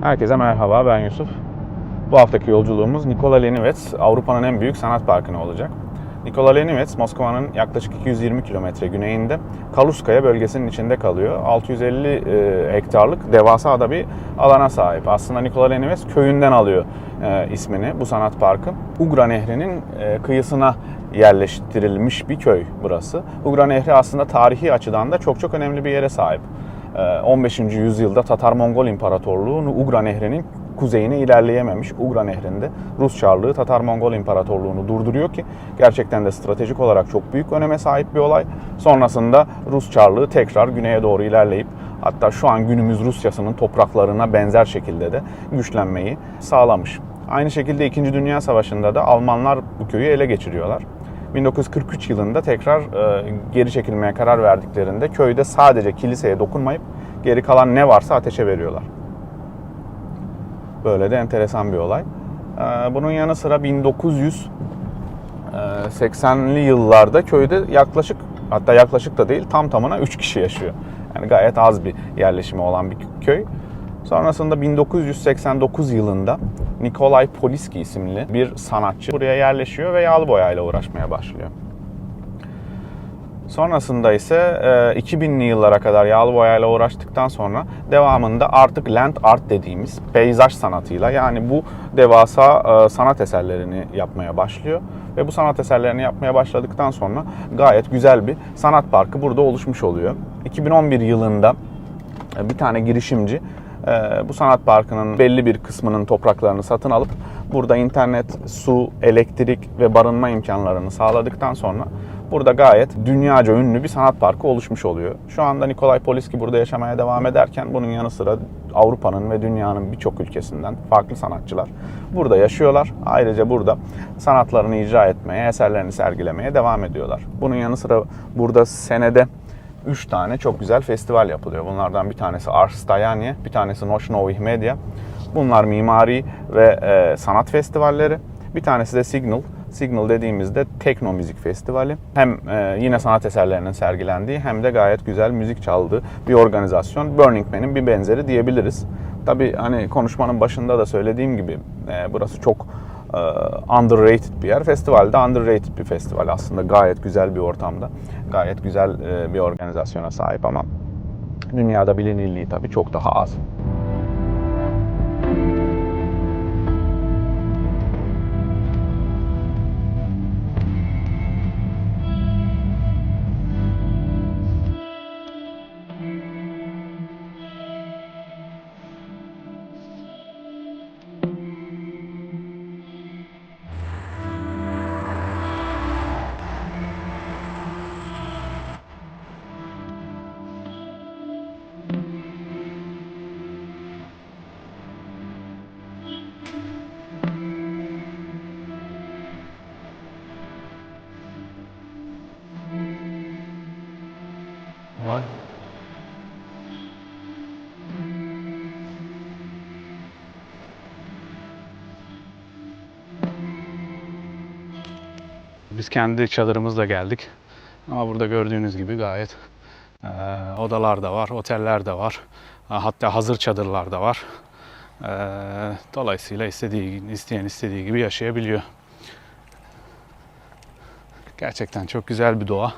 Herkese merhaba, ben Yusuf. Bu haftaki yolculuğumuz Nikola Lenivets, Avrupa'nın en büyük sanat parkına olacak. Nikola Lenivets, Moskova'nın yaklaşık 220 kilometre güneyinde Kaluskaya bölgesinin içinde kalıyor. 650 e, hektarlık devasa da bir alana sahip. Aslında Nikola Lenivets köyünden alıyor e, ismini bu sanat parkı. Ugra Nehri'nin e, kıyısına yerleştirilmiş bir köy burası. Ugra Nehri aslında tarihi açıdan da çok çok önemli bir yere sahip. Ee, 15. yüzyılda Tatar-Mongol İmparatorluğu Ugra Nehri'nin kuzeyine ilerleyememiş. Ugra Nehri'nde Rus Çarlığı Tatar-Mongol İmparatorluğu'nu durduruyor ki gerçekten de stratejik olarak çok büyük öneme sahip bir olay. Sonrasında Rus Çarlığı tekrar güneye doğru ilerleyip hatta şu an günümüz Rusyası'nın topraklarına benzer şekilde de güçlenmeyi sağlamış. Aynı şekilde 2. Dünya Savaşı'nda da Almanlar bu köyü ele geçiriyorlar. 1943 yılında tekrar e, geri çekilmeye karar verdiklerinde köyde sadece kiliseye dokunmayıp geri kalan ne varsa ateşe veriyorlar. Böyle de enteresan bir olay. E, bunun yanı sıra 1980'li yıllarda köyde yaklaşık hatta yaklaşık da değil tam tamına 3 kişi yaşıyor. Yani gayet az bir yerleşimi olan bir köy. Sonrasında 1989 yılında Nikolay Poliski isimli bir sanatçı buraya yerleşiyor ve yağlı boyayla uğraşmaya başlıyor. Sonrasında ise e, 2000'li yıllara kadar yağlı boyayla uğraştıktan sonra devamında artık land art dediğimiz peyzaj sanatıyla yani bu devasa e, sanat eserlerini yapmaya başlıyor. Ve bu sanat eserlerini yapmaya başladıktan sonra gayet güzel bir sanat parkı burada oluşmuş oluyor. 2011 yılında e, bir tane girişimci e, bu sanat parkının belli bir kısmının topraklarını satın alıp burada internet, su, elektrik ve barınma imkanlarını sağladıktan sonra burada gayet dünyaca ünlü bir sanat parkı oluşmuş oluyor. Şu anda Nikolay Poliski burada yaşamaya devam ederken bunun yanı sıra Avrupa'nın ve dünyanın birçok ülkesinden farklı sanatçılar burada yaşıyorlar. Ayrıca burada sanatlarını icra etmeye, eserlerini sergilemeye devam ediyorlar. Bunun yanı sıra burada senede 3 tane çok güzel festival yapılıyor. Bunlardan bir tanesi Arstayanie, bir tanesi Nochnovih Media. Bunlar mimari ve e, sanat festivalleri. Bir tanesi de Signal. Signal dediğimizde tekno müzik festivali. Hem e, yine sanat eserlerinin sergilendiği hem de gayet güzel müzik çaldığı bir organizasyon. Burning Man'in bir benzeri diyebiliriz. Tabii hani konuşmanın başında da söylediğim gibi e, burası çok underrated bir yer. Festivalde underrated bir festival aslında. Gayet güzel bir ortamda. Gayet güzel e, bir organizasyona sahip ama dünyada bilinirliği tabii çok daha az. Biz kendi çadırımızla geldik. Ama burada gördüğünüz gibi gayet eee, odalar da var, oteller de var. E, Hatta hazır çadırlar da var. Eee, dolayısıyla istediği, isteyen istediği gibi yaşayabiliyor. Gerçekten çok güzel bir doğa.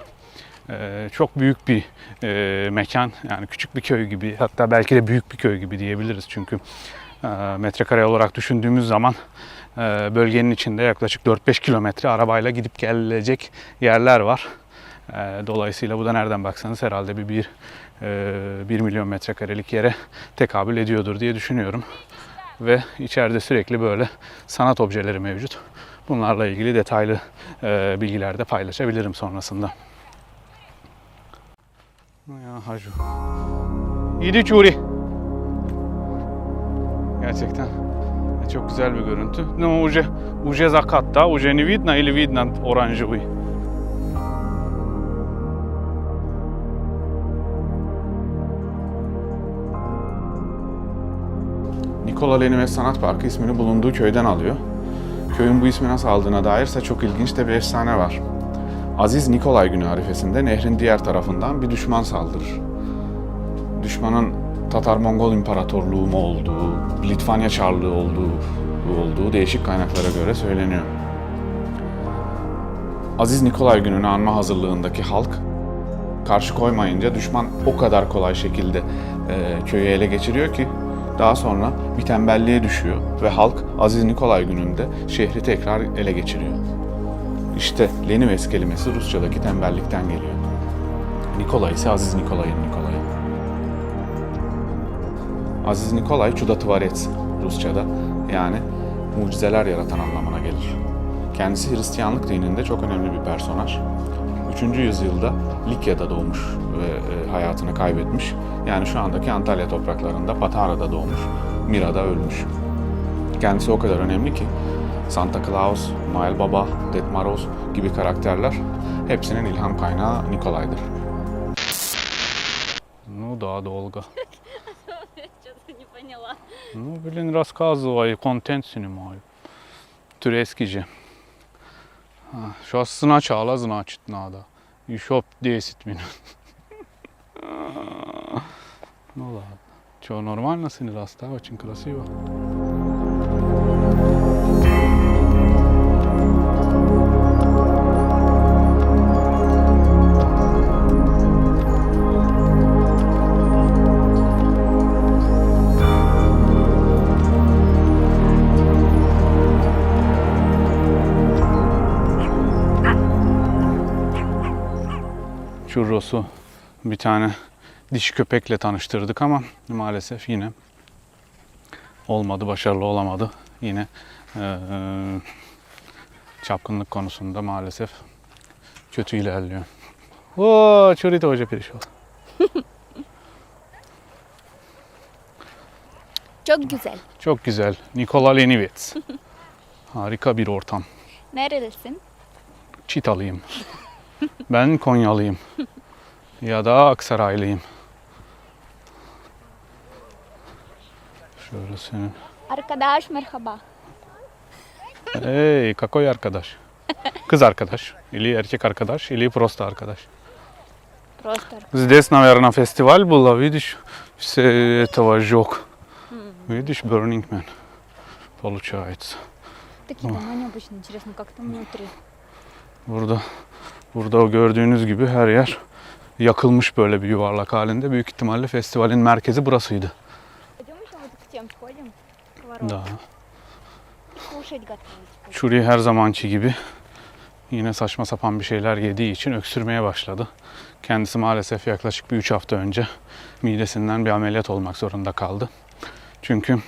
Eee, çok büyük bir eee, mekan. Yani küçük bir köy gibi hatta belki de büyük bir köy gibi diyebiliriz. Çünkü metrekare olarak düşündüğümüz zaman eee, bölgenin içinde yaklaşık 4-5 kilometre arabayla gidip gelecek yerler var. Eee, dolayısıyla bu da nereden baksanız herhalde bir, bir, eee, 1 milyon metrekarelik yere tekabül ediyordur diye düşünüyorum. Ve içeride sürekli böyle sanat objeleri mevcut. Bunlarla ilgili detaylı eee, bilgiler de paylaşabilirim sonrasında. Ya hacı. Yedi çuri. Gerçekten çok güzel bir görüntü. No, уже, уже закат, да? Уже не видно или видно оранжевый? Nikola Lenivets Sanat Parkı ismini bulunduğu köyden alıyor. Köyün bu ismi nasıl aldığına dair ise çok ilginç de bir efsane var. Aziz Nikolay günü arifesinde nehrin diğer tarafından bir düşman saldırır. Düşmanın Tatar-Mongol İmparatorluğu mu olduğu, Litvanya Çarlığı olduğu, olduğu değişik kaynaklara göre söyleniyor. Aziz Nikolay gününü anma hazırlığındaki halk karşı koymayınca düşman o kadar kolay şekilde e, köyü ele geçiriyor ki daha sonra bir tembelliğe düşüyor ve halk Aziz Nikolay gününde şehri tekrar ele geçiriyor. İşte Lenives kelimesi Rusçadaki tembellikten geliyor. Nikolay ise Aziz Nikolay'ın Nikolay'ı. Aziz Nikolay Çudatvarets Rusçada yani mucizeler yaratan anlamına gelir. Kendisi Hristiyanlık dininde çok önemli bir personaj. 3. yüzyılda Likya'da doğmuş ve e, hayatını kaybetmiş. Yani şu andaki Antalya topraklarında Patara'da doğmuş, Mira'da ölmüş. Kendisi o kadar önemli ki Santa Claus, Noel Baba, Ded Moroz gibi karakterler hepsinin ilham kaynağı Nikolay'dır. Ну да, долго. Что-то не поняла. Ну, блин, рассказывай, контент снимаю. Турецкий А, Сейчас сначала, значит, надо. Еще 10 минут. Ну ладно. Че, нормально снялась, да? Очень красиво. Churros'u bir tane dişi köpekle tanıştırdık ama maalesef yine olmadı, başarılı olamadı. Yine e, e çapkınlık konusunda maalesef kötü ilerliyor. Oo, Churrito Hoca Pirişoğlu. Çok güzel. Çok güzel. Nikola Lenivets. Harika bir ortam. Nerelisin? Çitalıyım Ben Konyalıyım. Ya da Aksaraylıyım. Şöyle senin. Arkadaş merhaba. Эй, какой arkadaş? Kız arkadaş. Или erkek arkadaş, или просто arkadaş. Просто. Здесь, наверное, фестиваль был, видишь, все этого жёг. Видишь, Burning Man. Получается. Такие дома необычные. Интересно, как там внутри? Burada Burada gördüğünüz gibi her yer yakılmış böyle bir yuvarlak halinde. Büyük ihtimalle festivalin merkezi burasıydı. Daha. Çuri her zamanki gibi yine saçma sapan bir şeyler yediği için öksürmeye başladı. Kendisi maalesef yaklaşık bir 3 hafta önce midesinden bir ameliyat olmak zorunda kaldı. Çünkü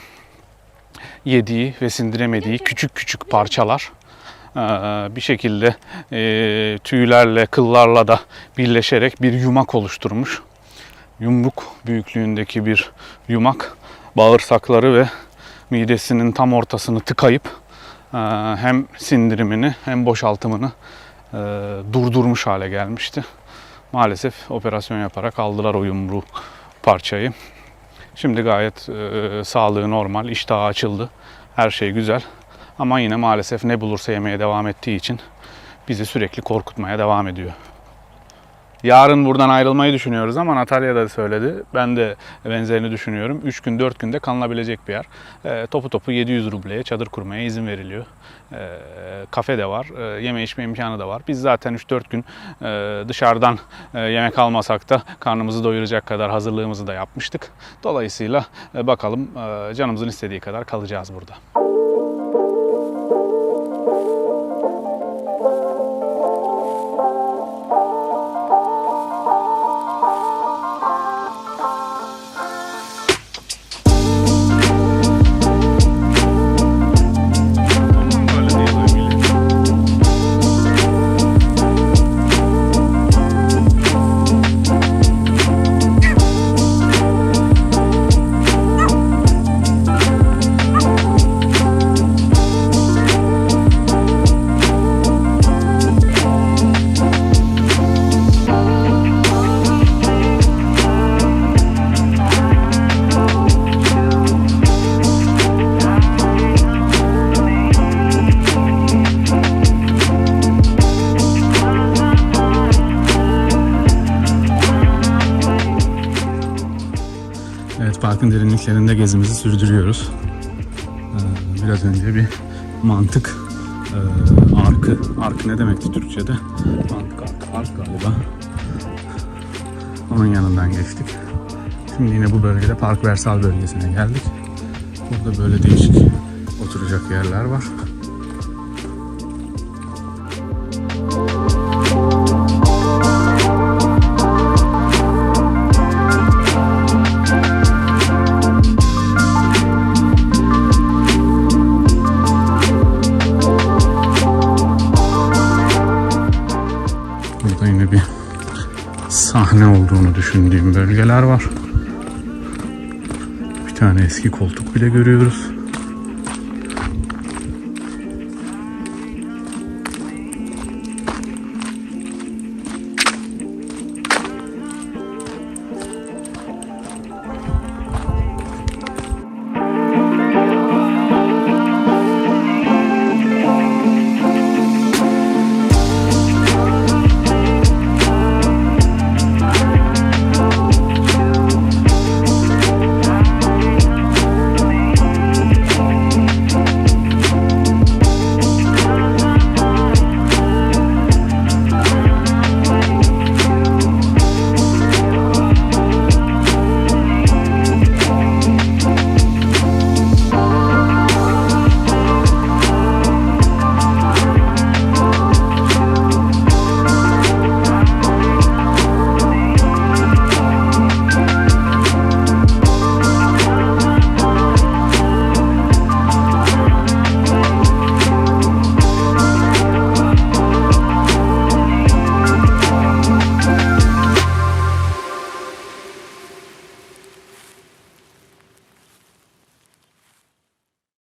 yediği ve sindiremediği küçük küçük parçalar bir şekilde eee, tüylerle, kıllarla da birleşerek bir yumak oluşturmuş. Yumruk büyüklüğündeki bir yumak bağırsakları ve midesinin tam ortasını tıkayıp eee, hem sindirimini hem boşaltımını eee, durdurmuş hale gelmişti. Maalesef operasyon yaparak aldılar o yumruğu parçayı. Şimdi gayet sağlığı normal, iştahı açıldı. Her şey güzel. Ama yine maalesef ne bulursa yemeye devam ettiği için bizi sürekli korkutmaya devam ediyor. Yarın buradan ayrılmayı düşünüyoruz ama Natalya da söyledi. Ben de benzerini düşünüyorum. 3 gün 4 günde kalınabilecek bir yer. E, topu topu 700 rubleye çadır kurmaya izin veriliyor. E, kafe de var, e, yeme içme imkanı da var. Biz zaten 3-4 gün e, dışarıdan e, yemek almasak da karnımızı doyuracak kadar hazırlığımızı da yapmıştık. Dolayısıyla e, bakalım e, canımızın istediği kadar kalacağız burada. Parkın derinliklerinde gezimizi sürdürüyoruz. Ee, Biraz önce bir mantık e, arkı. Ark ne demekti Türkçe'de? Mantık ark, ark galiba. Onun yanından geçtik. Şimdi yine bu bölgede Park Versal bölgesine geldik. Burada böyle değişik oturacak yerler var. Düşündüğüm bölgeler var. Bir tane eski koltuk bile görüyoruz.